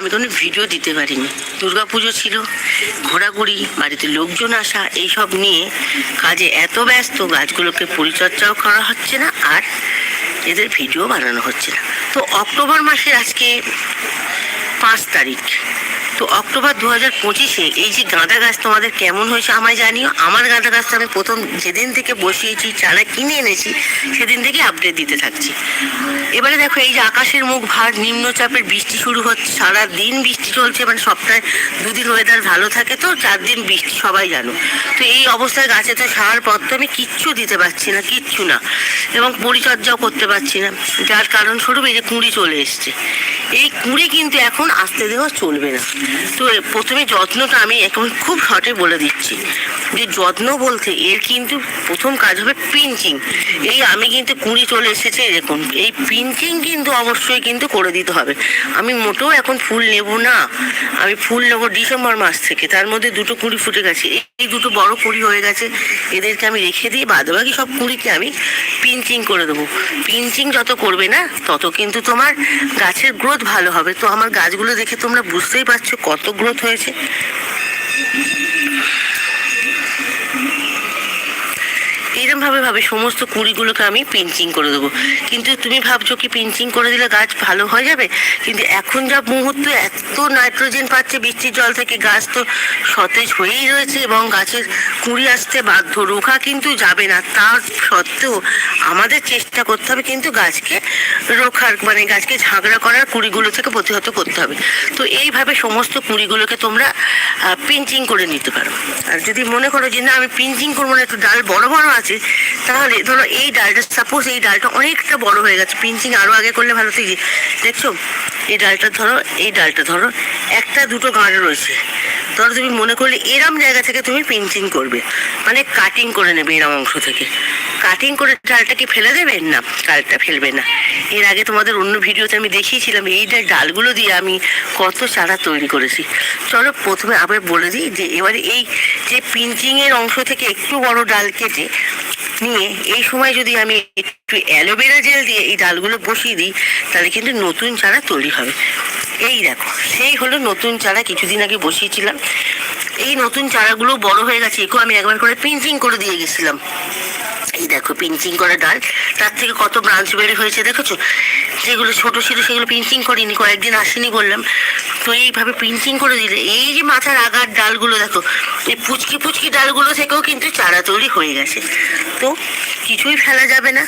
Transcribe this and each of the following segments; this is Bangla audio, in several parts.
আমি কোনো ভিডিও দিতে পারিনি। পুজো ছিল, ঘোরাঘুরি, বাড়িতে লোকজন আসা, এইসব নিয়ে কাজে এত ব্যস্ত, গাছগুলোকে পরিচর্যাও করা হচ্ছে না আর এদের ভিডিও বানানো হচ্ছে না। তো অক্টোবর মাসের আজকে পাঁচ তারিখ। তো অক্টোবর দু হাজার পঁচিশে এই যে গাঁদা গাছ তোমাদের কেমন হয়েছে আমায় জানিও। আমার গাঁদা গাছটা আমি প্রথম যেদিন থেকে বসিয়েছি, চারা কিনে এনেছি, সেদিন থেকে আপডেট দিতে থাকছি। এবারে দেখো, এই যে আকাশের মুখ ভার, নিম্নচাপের বৃষ্টি শুরু হচ্ছে, সারা দিন বৃষ্টি চলছে মানে সপ্তাহে দুদিন ওয়েদার ভালো থাকে তো, চার দিন বৃষ্টি, সবাই জানো। তো এই অবস্থায় গাছে তো সার, পত্র আমি কিচ্ছু দিতে পারছি না, কিচ্ছু না। এবং পরিচর্যাও করতে পারছি না, যার কারণ স্বরূপ এই যে কুঁড়ি চলে এসছে। এই কুঁড়ি কিন্তু এখন আসতে দেওয়া চলবে না। তো প্রথমে যত্নটা আমি এখন খুব শর্টে বলে দিচ্ছি। যে যত্ন বলতে এর কিন্তু প্রথম কাজ হবে পিঞ্চিং। এই আমি কিন্তু কুঁড়ি চলে এসেছে এরকম এই পিঞ্চিং কিন্তু অবশ্যই কিন্তু করে দিতে হবে। আমি মোটেও এখন ফুল নেব না। আমি ফুল নেব ডিসেম্বর মাস থেকে, তার মধ্যে দুটো কুঁড়ি ফুটে গেছে। এই- দুটো বড় কুড়ি হয়ে গেছে, এদেরকে আমি রেখে দিয়ে বাদবাকি সব কুড়িকে আমি পিঞ্চিং করে দেবো। পিঞ্চিং যত করবে না, তত কিন্তু তোমার গাছের গ্রোথ ভালো হবে। তো আমার গাছগুলো দেখে তোমরা বুঝতেই পারছ কত গ্রোথ হয়েছে। এরকম ভাবে সমস্ত কুড়িগুলোকে আমি পিঞ্চিং করে দেবো। কিন্তু তুমি ভাবছ কি পিঞ্চিং করে দিলে গাছ ভালো হয়ে যাবে? কিন্তু এখন যা মুহূর্তে এত নাইট্রোজেন পাচ্ছে, বৃষ্টির জল থেকে গাছ তো সতেজ হয়েই রয়েছে এবং গাছের কুড়ি আসতে বাধ্য। রোখা কিন্তু যাবে না তার সত্ত্বেও আমাদের চেষ্টা করতে হবে কিন্তু গাছকে রোখার মানে গাছকে ঝাগড়া করার, কুড়িগুলো থেকে প্রতিহত করতে হবে। তো এইভাবে সমস্ত কুড়িগুলোকে তোমরা পিঞ্চিং করে নিতে পারো। আর যদি মনে করো যে না, আমি পিঞ্চিং করব না, একটু ডাল বড় বড় আছে, তাহলে ধরো এই ডালটা সাপোজ এই ডালটা অনেকটা বড় হয়ে গেছে পিঞ্চিং আরও আগে করলে ভালো থেকে দেখছ? এই ডালটা ধরো, এই ডালটা ধরো, একটা দুটো গাঁড় রয়েছে। ধরো তুমি মনে করলে এরম জায়গা থেকে তুমি পিঞ্চিং করবে। মানে কাটিং করে নেবে এরম অংশ থেকে। কাটিং করে ডালটা কি ফেলে দেবেন? না, ডালটা ফেলবে না। এর আগে তোমাদের অন্য ভিডিওতে আমি দেখিয়েছিলাম, এই যে ডালগুলো দিয়ে আমি কত চারা তৈরি করেছি। চলো প্রথমে আবার বলে দিই যে এবারে এই যে পিঞ্চিং এর অংশ থেকে একটু বড় ডাল কেটে নিয়ে এই সময় যদি আমি একটু অ্যালোভেরা জেল দিয়ে এই ডালগুলো বসিয়ে দিই, তাহলে কিন্তু নতুন চারা তৈরি হবে। এই দেখো, সেই হলো নতুন চারা কিছুদিন আগে বসিয়েছিলাম। এই নতুন চারাগুলো বড় হয়ে গেছে, একেও আমি একবার করে পিঞ্চিং করে দিয়ে গেছিলাম। এই দেখো পিঞ্চিং করা ডাল। তার থেকে কত ব্রাঞ্চ বের হয়েছে দেখেছ? যেগুলো ছোট ছিল সেগুলো পিঞ্চিং করিনি, কয়েকদিন আসেনি বললাম। তো এইভাবে পিঞ্চিং করে দিলে, এই যে মাথার আগার ডালগুলো দেখো, এই পুচকি পুচকি ডালগুলো থেকেও কিন্তু চারা তৈরি হয়ে গেছে। তো কিছুই ফেলা যাবে না।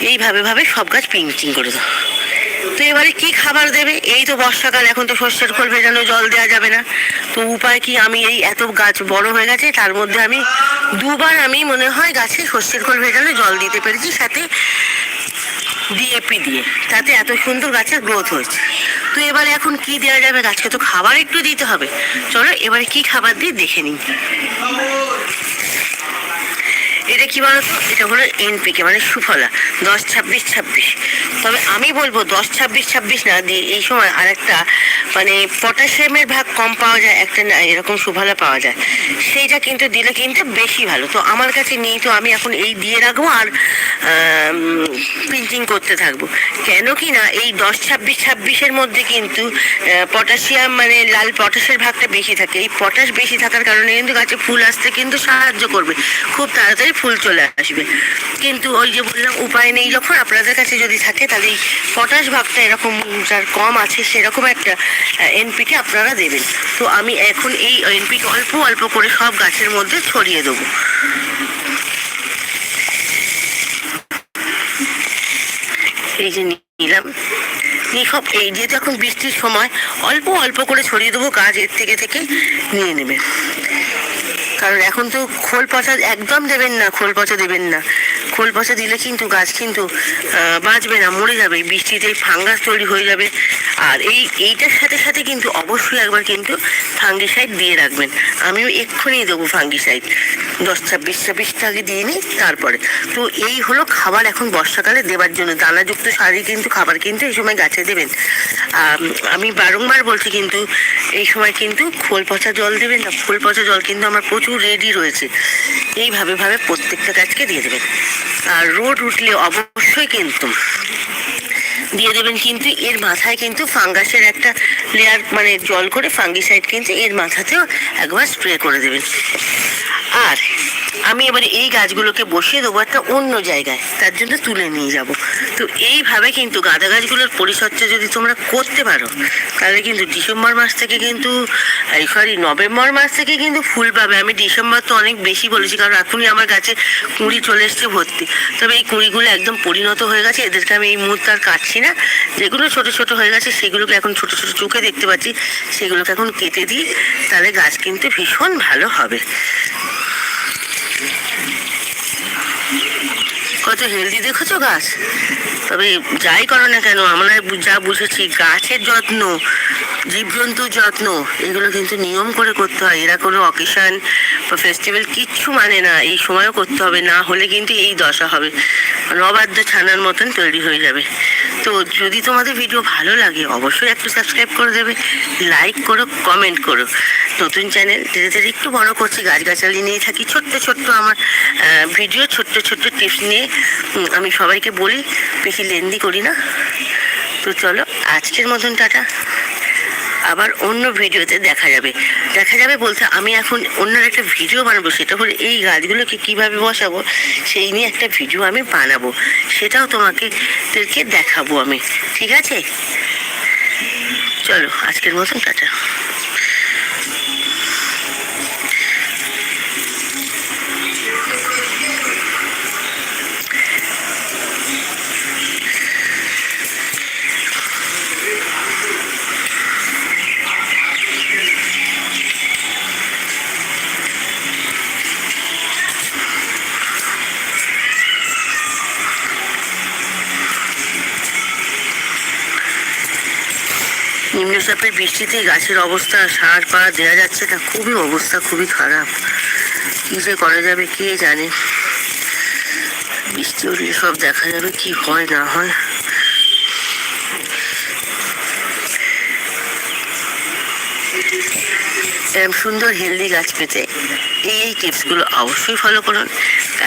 এইভাবে ভাবে সব গাছ পিঞ্চিং করে দাও। তো এবারে কি খাবার দেবে? এই তো বর্ষাকাল, এখন তো শস্যের খোল ভেজানো জল দেওয়া যাবে না। তো উপায় কি? আমি এই এত গাছ বড় হয়ে গেছে, তার মধ্যে আমি দুবার আমি মনে হয় গাছে শস্যের খোল ভেজানো জল দিতে পেরেছি, সাথে ডিএপি দিয়ে। তাতে এত সুন্দর গাছের গ্রোথ হয়েছে। তো এবারে এখন কি দেওয়া যাবে? গাছকে তো খাবার একটু দিতে হবে। চলো এবারে কি খাবার দিই দেখে নিই। এটা কি বলতো? এটা হলো এনপিকে মানে সুফলা। দশ ছাব্বিশ ছাব্বিশ। তবে আমি বলব দশ ছাব্বিশ ছাব্বিশ না, দিয়ে এই সময় আর একটা মানে পটাশিয়ামের ভাগ কম পাওয়া যায়, একটা না, এরকম সুফলা পাওয়া যায়। সেইটা কিন্তু দিলে কিন্তু বেশি ভালো। তো আমার কাছে নেই, তো আমি এখন এই দিয়ে রাখব আর প্রিন্টিং করতে থাকব। কেন কি না, এই দশ ছাব্বিশ ছাব্বিশের মধ্যে কিন্তু পটাশিয়াম মানে লাল পটাশের ভাগটা বেশি থাকে। এই পটাশ বেশি থাকার কারণে কিন্তু গাছে ফুল আসতে কিন্তু সাহায্য করবে। খুব তাড়াতাড়ি ফুল চলে আসবে। কিন্তু ওই যে বললাম, উপায় নেই যখন। আপনাদের কাছে যদি থাকে, তাহলে এই পটাশ ভাগটা এরকম যার কম আছে, সেরকম একটা এনপিকে আপনারা দেবেন। তো আমি এখন এই এনপিকে অল্প অল্প করে সব গাছের মধ্যে ছড়িয়ে দেবো। এই যে নিলাম। সব এই যেহেতু এখন বৃষ্টির সময়, অল্প অল্প করে ছড়িয়ে দেবো, গাছ এর থেকে থেকে নিয়ে নেবে। কারণ এখন তো খোল পচা একদম দেবেন না, খোল পচা দেবেন না। খোল পচা দিলে কিন্তু গাছ কিন্তু বাঁচবে না, মরে যাবে। বৃষ্টিতে ফাঙ্গাস তৈরি হয়ে যাবে। আর এই এইটার সাথে সাথে কিন্তু অবশ্যই একবার কিন্তু ফাঙ্গিসাইড দিয়ে রাখবেন। আমিও এক্ষুনি দেবো ফাঙ্গিসাইড দশ ছাব্বিশ ছাব্বিশটা আগে দিয়ে নিই তারপরে। তো এই হলো খাবার এখন বর্ষাকালে দেওয়ার জন্য। দানাযুক্ত সারই কিন্তু খাবার কিন্তু এই সময় গাছে দেবেন। আম, বারংবার বলছি কিন্তু এই সময় কিন্তু খোল পচা জল দেবেন না। খোল পচা জল কিন্তু আমার প্রচুর রেডি রয়েছে। এইভাবে ভাবে প্রত্যেকটা গাছকে দিয়ে দেবেন। আর রোদ উঠলে অবশ্যই কিন্তু দিয়ে দেবেন কিন্তু এর মাথায় কিন্তু ফাঙ্গাসের একটা লেয়ার মানে জল করে ফাঙ্গিসাইড কিন্তু এর মাথাতেও একবার স্প্রে করে দেবেন। আর আমি এবারে এই গাছগুলোকে বসিয়ে দেবো একটা অন্য জায়গায়। তার জন্য তুলে নিয়ে যাব। তো এইভাবে কিন্তু গাঁদা গাছগুলোর পরিচর্যা যদি তোমরা করতে পারো, তাহলে কিন্তু ডিসেম্বর মাস থেকে কিন্তু সরি নভেম্বর মাস থেকে কিন্তু ফুল পাবে। আমি ডিসেম্বর তো অনেক বেশি বলেছি, কারণ এখনই আমার গাছে কুঁড়ি চলে এসছে ভর্তি। তবে এই কুঁড়িগুলো একদম পরিণত হয়ে গেছে। এদেরকে আমি এই মুহূর্তে আর কাটছি না। যেগুলো ছোট ছোট হয়ে গেছে, সেগুলোকে এখন ছোট ছোট চোখে দেখতে পাচ্ছি। সেগুলোকে এখন কেটে দিই। তাহলে গাছ কিন্তু ভীষণ ভালো হবে। কত হেলদি দেখেছ গাছ? তবে যাই করো না কেন, আমরা যা বুঝেছি, গাছের যত্ন জীবজন্তুর যত্ন, এগুলো কিন্তু নিয়ম করে করতে হয়। এরা কোনো অকেশন বা ফেস্টিভ্যাল কিচ্ছু মানে না, এই সময়ও করতে হবে, না হলে কিন্তু এই দশা হবে। নবাদ্য ছানার মতন তৈরি হয়ে যাবে। তো যদি তোমাদের ভিডিও ভালো লাগে, অবশ্যই একটু সাবস্ক্রাইব করে দেবে লাইক করো কমেন্ট করো। নতুন চ্যানেল ধীরে ধীরে একটু বড় করছি, গাছগাছালি নিয়ে থাকি, ছোট্ট ছোট্ট আমার ভিডিও ছোট্ট ছোট্ট টিপস নিয়ে আমি সবাইকে বলি, বেশি লেন্দি করি না। তো চলো, আজকের মতন টাটা। আবার অন্য ভিডিওতে দেখা যাবে। দেখা যাবে বলতে আমি এখন অন্য একটা ভিডিও বানাবো, সেটা হলো এই গাছগুলোকে কীভাবে বসাবো, সেই নিয়ে একটা ভিডিও আমি বানাবো। সেটাও তোমাকে দেখাবো আমি। ঠিক আছে? চলো, আজকের মতন টাটা। নিম্নচাপের বৃষ্টিতে গাছের অবস্থা, সার পাড়া দেওয়া যাচ্ছে না। খুবই অবস্থা খুবই খারাপ। কী যে করা যাবে, কে জানে? বৃষ্টি উঠলে সব দেখা যাবে কি হয়, না হয়। এরকম সুন্দর হেলদি গাছ পেতে এই টিপসগুলো অবশ্যই ফলো করুন।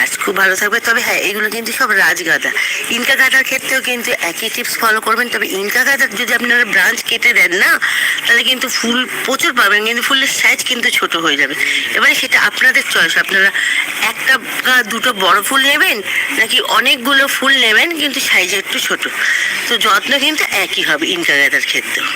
গাছ খুব ভালো থাকবে। তবে হ্যাঁ এগুলো কিন্তু সব রাজগাঁদা। ইনকা গাঁদার ক্ষেত্রেও কিন্তু একই টিপস ফলো করবেন। তবে ইনকা গাঁদার যদি আপনারা ব্রাঞ্চ কেটে দেন না, তাহলে কিন্তু ফুল প্রচুর পাবেন, কিন্তু ফুলের সাইজ কিন্তু ছোট হয়ে যাবে। এবারে সেটা আপনাদের চয়েস আপনারা একটা বা দুটো বড় ফুল নেবেন, নাকি অনেকগুলো ফুল নেবেন, কিন্তু সাইজ একটু ছোট। তো যত্ন কিন্তু একই হবে ইনকা গাঁদার ক্ষেত্রেও।